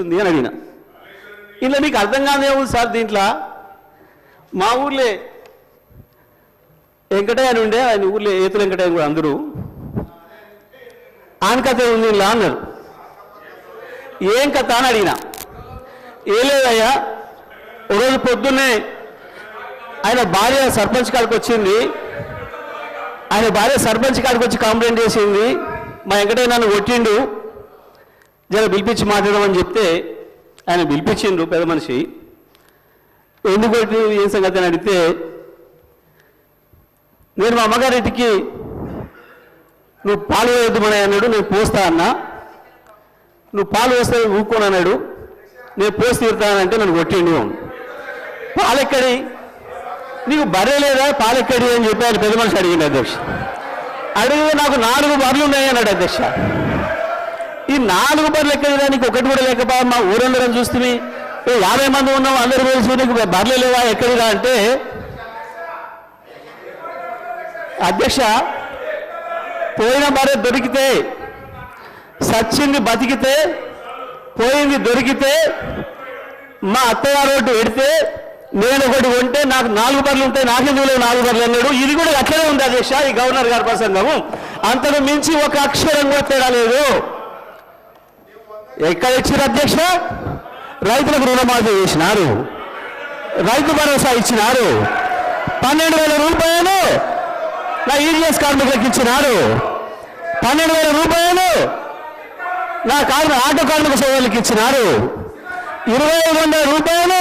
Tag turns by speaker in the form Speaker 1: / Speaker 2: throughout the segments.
Speaker 1: ఉంది అని అడిగిన. ఇంట్లో మీకు అర్థం కాదే ఉంది సార్ దీంట్లో? మా ఊర్లే వెంకటయ్య అని ఉండే ఆయన ఊర్లో ఏతుల వెంకటయ్య కూడా అందరూ. ఆయన కథ ఉంది ఇలా అన్నారు. ఏం కథ అని అడిగిన. ఏ లేదయ్యా ఒకరోజు పొద్దున్నే ఆయన భార్య సర్పంచ్ కాడికి వచ్చింది. ఆయన భార్య సర్పంచ్ కాడికి వచ్చి కంప్లైంట్ చేసింది. మా వెంకటయ్య నన్ను కొట్టిండు. జర పిలిపించి మాట్లాడమని చెప్తే ఆయన పిలిపించిండ్రు పెద్ద మనిషి. ఎందుకు ఏం సంగతి అని అడిగితే నేను మా అమ్మగారింటికి నువ్వు పాలు వేయద్దుమని అన్నాడు నేను పోస్తా అన్నా. నువ్వు పాలు వేస్తే ఊక్కోను అన్నాడు. నేను పోసి తీరుతానంటే నన్ను కొట్టిండు. పాలెక్కడి నీకు బర్రె లేదా? పాలెక్కడి అని చెప్పి ఆయన పెద్ద మనిషి అడిగింది అధ్యక్ష. అడిగితే నాకు నాలుగు బర్రెలు ఉన్నాయి అన్నాడు అధ్యక్ష. ఈ నాలుగు బర్రెలు ఎక్కడ నీకు ఒకటి కూడా లేకపోయా మా ఊరందరం చూస్తుంది. యాభై మంది ఉన్నాం అందరూ కలిసి నీకు బర్రెలు లేవా ఎక్కడిరా అంటే అధ్యక్ష పోయిన బర్రె దొరికితే సచ్చింది బతికితే పోయింది దొరికితే మా అత్తగారు ఒకటి పెడితే నేను ఒకటి ఉంటే నాకు నాలుగు బర్లు ఉంటాయి నాకెందుకు లేవు నాలుగు బర్లు అన్నాడు. ఇది కూడా అట్లనే ఉంది అధ్యక్ష ఈ గవర్నర్ గారి ప్రసంగము. అంతకు మించి ఒక అక్షరం కూడా తేడా లేదు. ఎక్కడ ఇచ్చారు అధ్యక్ష? రైతులకు రుణమాఫీ చేసినారు. రైతు భరోసా ఇచ్చినారు. పన్నెండు వేల రూపాయలు నా ఈడిఎస్ కార్మికులకు ఇచ్చినారు. పన్నెండు వేల రూపాయలు నా కార్మిక ఆటో కార్మిక సోదరులకు ఇచ్చినారు. ఇరవై ఐదు వందల రూపాయలు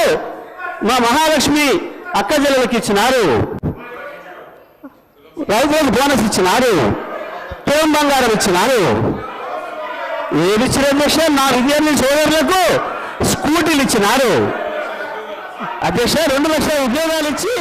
Speaker 1: మా మహాలక్ష్మి అక్క జిల్లలకు ఇచ్చినారు. రైతులకు బోనస్ ఇచ్చినారు. తోం బంగారం ఇచ్చినారు. ఏమి ఇచ్చిన అధ్యక్ష నా విద్యార్థి సోదరులకు స్కూటీలు ఇచ్చినారు. అధ్యక్ష రెండు లక్షల ఉద్యోగాలు ఇచ్చి